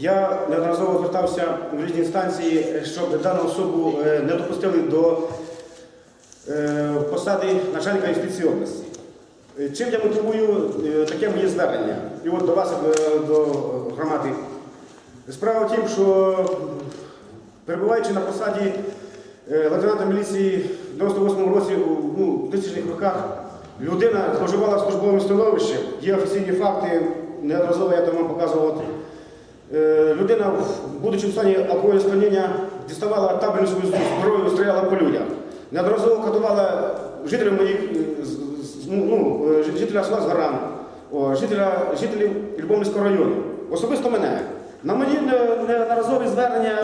Я неодноразово звертався в різні інстанції, щоб дану особу е, не допустили до е, посади начальника юстиції області. Е, Чим я мотивую таке моє звернення? І от до вас, до громади. Справа в тім, що перебуваючи на посаді лейтенанта міліції в 98-му році, у ну, в 2000-х роках, людина зловживала службовим становищем. Є офіційні факти, неодноразово я там вам показував. Е, Людина, будучи в стані алкогольного сп'яніння, діставала табельну свою зброю, стріляла по людях. Неодноразово катувала жителів моїх, е, ну, ну, е, жи- жителя села Згаран, жителя, жителів Любомльського району. Особисто мене. На не- неодноразові звернення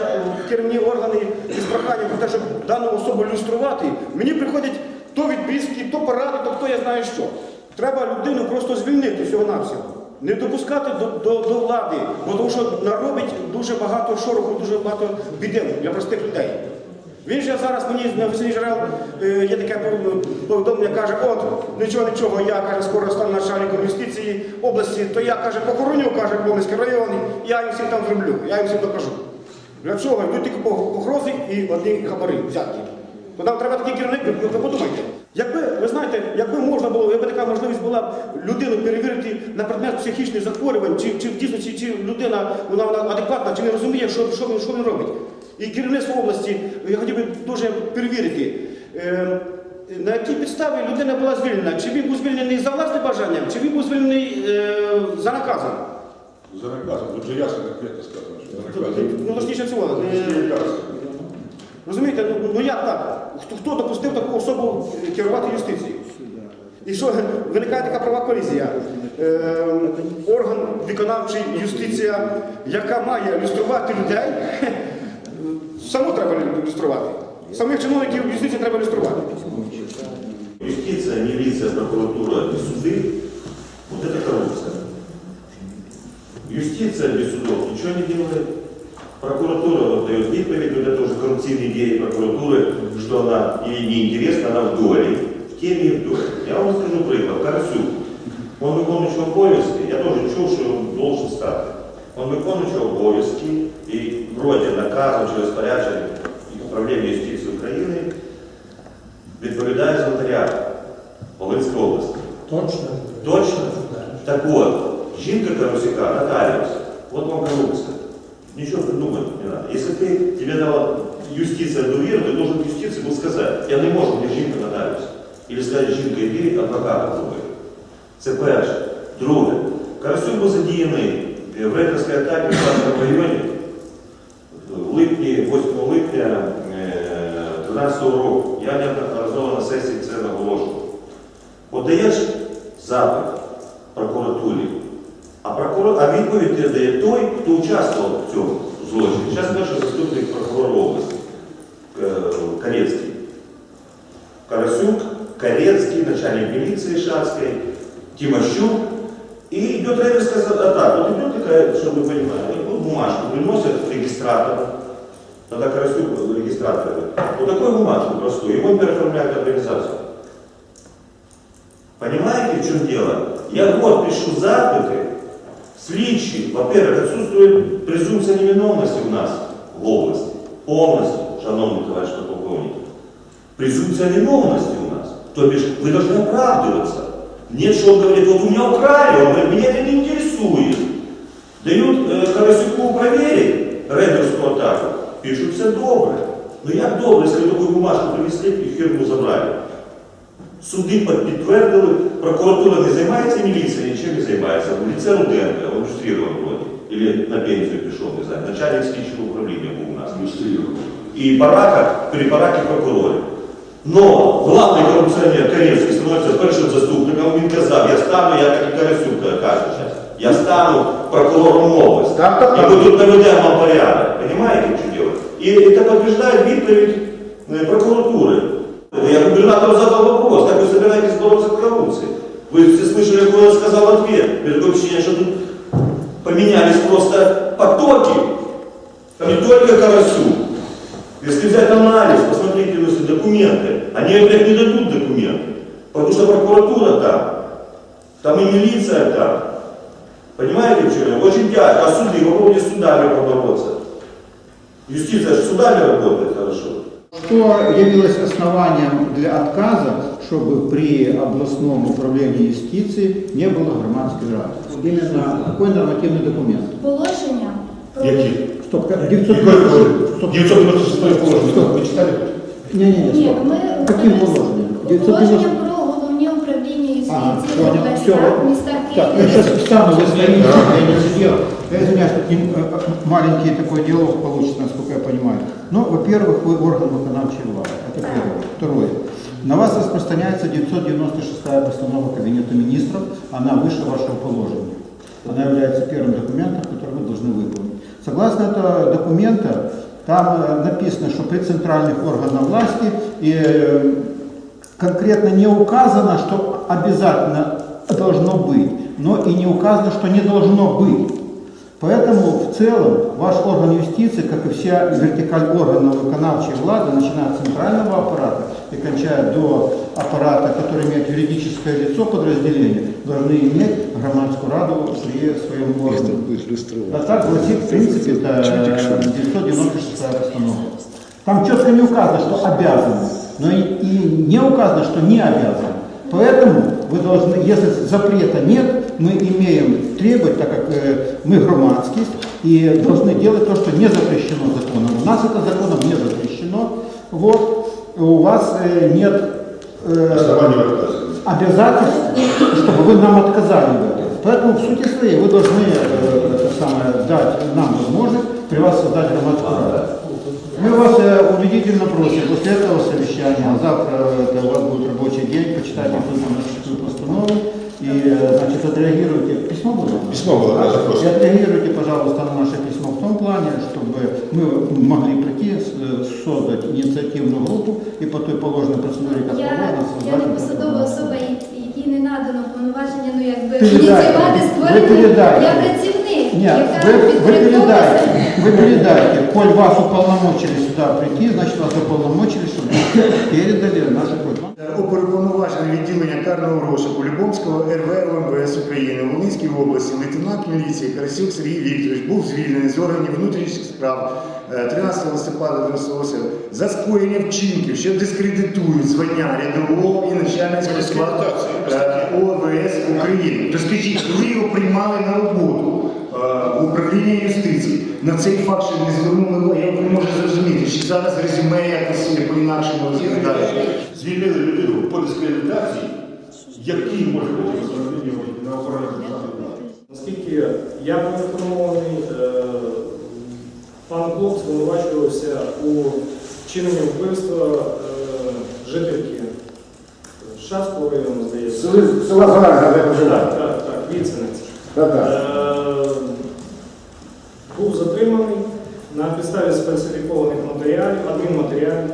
керівні органи із проханням про те, щоб дану особу люструвати, мені приходять то відписки, то поради, то хто я знаю що. Треба людину просто звільнити всього-навсього. Не допускати до, до, до влади, бо тому що наробить дуже багато шороху, дуже багато біди для простих людей. Він же зараз мені на офіційний джерел е, є таке повідомлення, каже, от нічого, нічого, я каже, скоро стану начальником юстиції області, то я каже, похороню, каже, Повницький район, я їм всім там зроблю, я їм всім покажу. Для чого? Йдуть тільки по- погрози і одні хабари взятки. То нам треба такий керівник, ви, ви подумайте. Якби, ви знаєте, якби можна було, якби така можливість була людину перевірити на предмет психічних захворювань, чи, чи в дійсності, чи людина вона, вона адекватна, чи не розуміє, що, що, він, що він робить. І керівництво області, я хотів би дуже перевірити, е, на якій підставі людина була звільнена. Чи він був звільнений за власним бажанням, чи він був звільнений е, за наказом. За наказом, тут же ясно конкретно сказано, що за наказом. Ну, точніше цього. е. Розумієте, ну, ну як так? Хто, хто допустив таку особу керувати юстицією? І що виникає така права колізія? Е, орган виконавчий юстиція, яка має люструвати людей, саму треба люструвати. Самих чиновників юстиції треба люструвати. Юстиция, милиция, прокуратура и суды – вот это коррупция. Юстиция без судов ничего не делает. Прокуратура вот дает відповідь, вот это уже коррупционные идеи прокуратуры, что она ей неинтересна, она в доле, в теме и в доле. Я вам скажу приклад. Карасюк, он виконуючий обов'язки, я теж чув, що він должен стати. Он виконуючий обов'язки і вроді наказом чи розпорядженням управління юстиції України відповідає за нотаріат Волинської області. Точно? Точно? Да. Так от, жінка Карусяка, нотаріус, от вам коррупция. Ничего придумать не надо. Если ты, тебе дала юстиция доверие, ты должен юстиции был сказать, я не можу, мені жінка нотаріус. Или сказати, жінка, йди адвоката зроби. Це перше. Друге, Карасюк був задіяний в рейдерській атаці в Славському районі в липні, 8 липня 2013 року. Я неодноразово на сесії це наголошував. Подаєш запит прокуратурі, а, прокурор, а відповідь ти дає той, хто участвував в цьому злочині. Зараз перший заступник прокурора області е, Корецький. Карасюк, Корецкий, начальник милиции Шацкой, Тимощук. И идет рейдерская атака. Вот идет такая, чтобы вы понимали, вот бумажку приносят регистратор, тогда Карасюк регистратор. Вот такую бумажку простую, и он переоформляет организацию. Понимаете, в чем дело? Я вот пишу запиты, слідчі, во-первых, отсутствует презумпция невиновности у нас в области. Полностью, шановный товарищ полковник. Презумпция невиновности у нас. То бишь, вы должны оправдываться. Нет, что он говорит, вот у меня украли, он говорит, меня это не интересует. Дают э, Карасюку проверить рейдерскую атаку, пишут все добре. Ну як добре, якщо таку бумажку принесли і фірму забрали? Суди підтвердили, прокуратура не займається, міліція нічим не займається. Це Руденко, он ілюстрирован вроде. Или на пенсію пішов, не знаю. Начальник слідчого управління був у нас. Ілюстрировано. И барака, при бараке прокурорів. Но главный коррупционер Корецький становиться першим заступником, він казав, я стану, я як і Карасюк каже зараз, я стану прокурором області. І ми тут наведемо вам порядок. Понимаете, що делать? І це підтверждає відповідь е, коррупцией? Вы все слышали, какой он сказал ответ? Меня такое что тут поменялись просто потоки. Не только Карасюк. Если взять анализ, посмотрите если документы, они опять не дадут документы. Потому что прокуратура там, там и милиция там. Понимаете, в чем я? Очень тяжко. А суды, помните, судами побороться. Юстиция же судами работает хорошо. Что явилось основанием для отказа, чтобы при областном управлении юстиции не было громадской рады? Именно какой нормативный документ? Положення про Які? Стоп, Якої 996. Стоп. 996 положення. Ви читали? Не, не, не, Ні, стоп. ми Каким положением? положення про головне управління Ага, юстиції понял. області Все. рад міста Так, я Києва. сейчас встану, вы стоите, я не сидел. Я извиняюсь, тут не- э, э, маленький такой диалог получится, насколько я понимаю. Ну, во-первых, вы орган выполнявчей власти. Это первое. Второе. На вас распространяется 996 постанова Кабинета министров, она выше вашего положения. Она является первым документом, который вы должны выполнить. Согласно этого документа, там э, написано, что при центральных органах власти и э, конкретно не указано, что обязательно должно быть, но и не указано, что не должно быть. Поэтому в целом ваш орган юстиции, как и вся вертикаль органов виконавчей влады, начиная от центрального аппарата и кончая до аппарата, который имеет юридическое лицо подразделения, должны иметь громадскую раду при своем органе. А так гласит, в принципе, это 996 постанова. Там четко не указано, что обязаны, но и, и не указано, что не обязаны. Поэтому вы должны, если запрета нет, мы имеем требовать, так как э, мы громадские, и должны делать то, что не запрещено законом. У нас это законом не запрещено. Вот, у вас э, нет э, обязательств, чтобы вы нам отказали в этом. Поэтому в сути своей вы должны э, это самое, дать нам возможность при вас создать громадскую раду. Мы вас э, убедительно просим после этого совещания, а завтра э, у вас будет рабочий день, почитайте эту постанову и э, значит, отреагируйте. Письмо было? Письмо было, да, запрос. И отреагируйте, пожалуйста, на наше письмо в том плане, чтобы мы могли прийти, с- э, создать инициативную группу и по той положенной процедуре, как Я, положено, я создать не посадова громадскую особа, раду. і- якій не надано повноваження, ну якби Передайте. ініціювати Ви створення. передайте. Я працівник, Нет, яка вы, вы підпорядковується. передайте, вы передайте, коль вас уполномочили сюда прийти, значит вас уполномочили, чтобы вы передали наши просьбы. Оперуповноважене відділення карного розшуку Любомського РВ МВС України у Волинській області лейтенант міліції Карасюк Сергій Вікторович був звільнений з органів внутрішніх справ е, 13 листопада 98 за скоєння вчинків, що дискредитують звання рядового і начальницького складу е, ОВС України. То скажіть, коли його приймали на роботу е, в управління юстиції, на цей факт ще не звернули увагу, як ви можете зрозуміти, що зараз резюме якось по-інакшому розглядає. Звільнили людину по дискредитації, який може бути розповідання на охороні державної? Наскільки я поінформований, е, пан Клоп звинувачувався у вчиненні вбивства е, жительки Шацького району, здається. Села- де проживає. Так, так, так, Віценець. Так, так. Е, Був затриманий на підставі сфальсифікованих матеріалів, адмінматеріалів.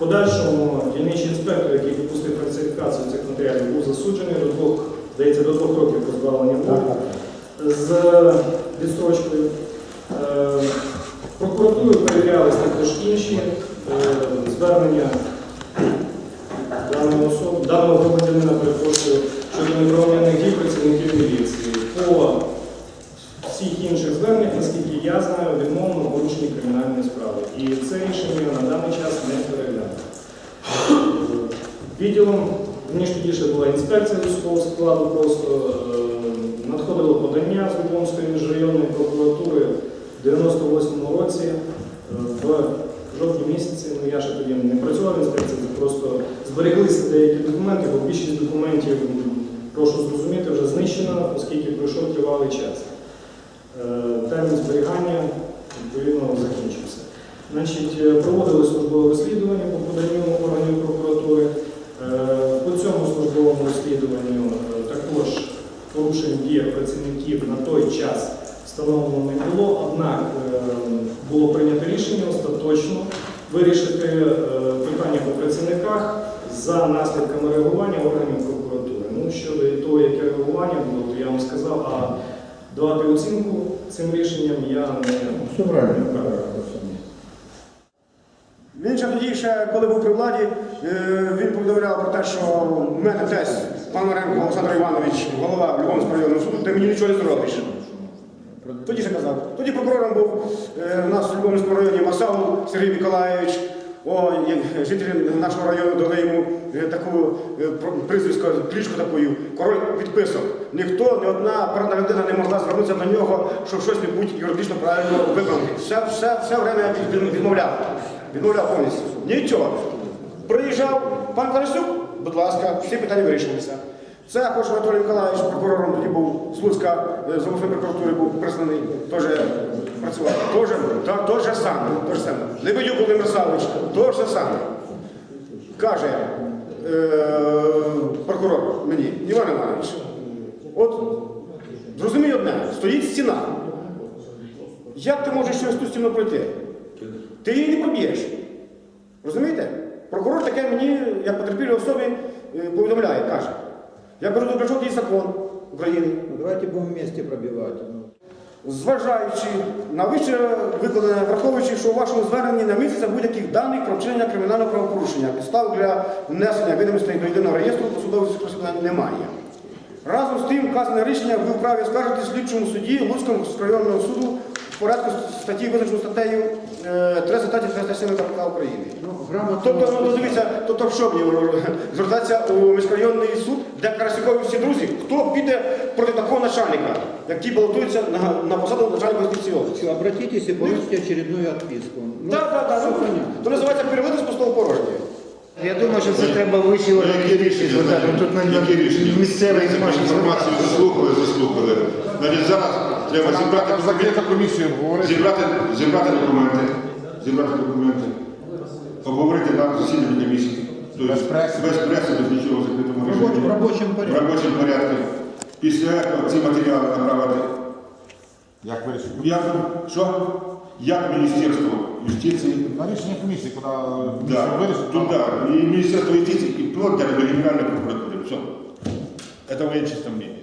Подальшому дільничний інспектор, який допустив фальсифікацію цих матеріалів, був засуджений до двох, здається, до двох років позбавлення волі з відстрочкою. Е, Прокуратурою перевірялись також інші е, звернення даної особи, даного громадянина, перепрошую, щодо неправомірних дій працівників міліції. По всіх інших зверненнях, наскільки я знаю, відмовно порушені кримінальні справи. І це рішення на даний час не. Е, Відділом, мені ж тоді ще була інспекція військового складу, просто е, надходило подання з Відомської міжрайонної прокуратури в 98-му році е, в жовтні місяці. Ну я ще тоді не працював в інспекції, просто збереглися деякі документи, бо більшість документів, прошу зрозуміти, вже знищено, оскільки пройшов тривалий час. Е, Термін зберігання відповідно закінчився. Значить, проводили службове розслідування по поданню органів прокуратури. Е, По цьому службовому розслідуванню е, також порушень в працівників на той час встановлено не було, однак е, було прийнято рішення остаточно вирішити питання по працівниках за наслідками реагування органів прокуратури. Ну, щодо того, яке реагування було, то я вам сказав, а давати оцінку цим рішенням я не Все правильно. Він ще тоді, ще, коли був при владі, він повідомляв про те, що в мене тесть, пан Оренко Олександр Іванович, голова Любомського районного суду, ти мені нічого не зробиш. Тоді ще казав. Тоді прокурором був е, у нас в Любомирському районі Масалов Сергій Миколаївич. О, жителі нашого району дали йому е, таку е, прізвисько, кличку такою, король відписок. Ніхто, ні одна порядна людина не могла звернутися до нього, щоб щось не будь юридично правильно виконати. Все, все, все время від- від- відмовляв. Відмовляв повністю. Нічого. Приїжджав пан Тарасюк, будь ласка, всі питання вирішилися. Це також Анатолій Миколаївич, прокурором тоді був з Луцька, е, з обласної прокуратури був присланий, теж працював. Теж, та, то же саме, то же саме. Лебедюк Володимир Савич, то саме. Каже е, прокурор мені, Іван Іванович, от зрозумій одне, стоїть стіна. Як ти можеш через ту стіну пройти? Ти її не проб'єш. Розумієте? Таке мені, як потерпілій особі, е, повідомляє, каже. Я кажу, до чого є закон України. Ну, давайте будем вместе пробивать. Ну, Зважаючи на вище викладене, враховуючи, що у вашому зверненні не міститься будь-яких даних про вчинення кримінального правопорушення, підстав для внесення відомостей до єдиного реєстру посудових розслідувань немає. Разом з тим, вказане рішення ви вправі скажете слідчому суді Луцького районного суду в порядку статті, визначену статтею е, 33 37 КПК України. ну. Тобто, ну, дивіться, тобто що мені звертатися у міськрайонний суд, де Карасюкові всі друзі, хто піде проти такого начальника, який балотується на, на посаду начальника юстиції області? Всё, обратитесь и получите очередную отписку. Ну, Так, так, так. То називається переводи з пустого порожнього. Я думаю, що це треба вищі органи рішення? Тут на Які рішення? місцевий Це інформацію заслухали, заслухали. Значить, зараз треба зібрати Закрита комісію говорити. зібрати, зібрати документи, зібрати документи, обговорити на засіданні комісії. Тобто Без преси. без преси, без нічого в закритому В рабочем, в порядке. робочому порядку. Після цього ці матеріали направити. Як вирішити? Як, що? Як Міністерство юстиції, На рішення комісії, куди да, вирішить, туда, і Міністерство юстиції, і вплоть до Генеральної прокуратури. Все. Это моє чисте мнение.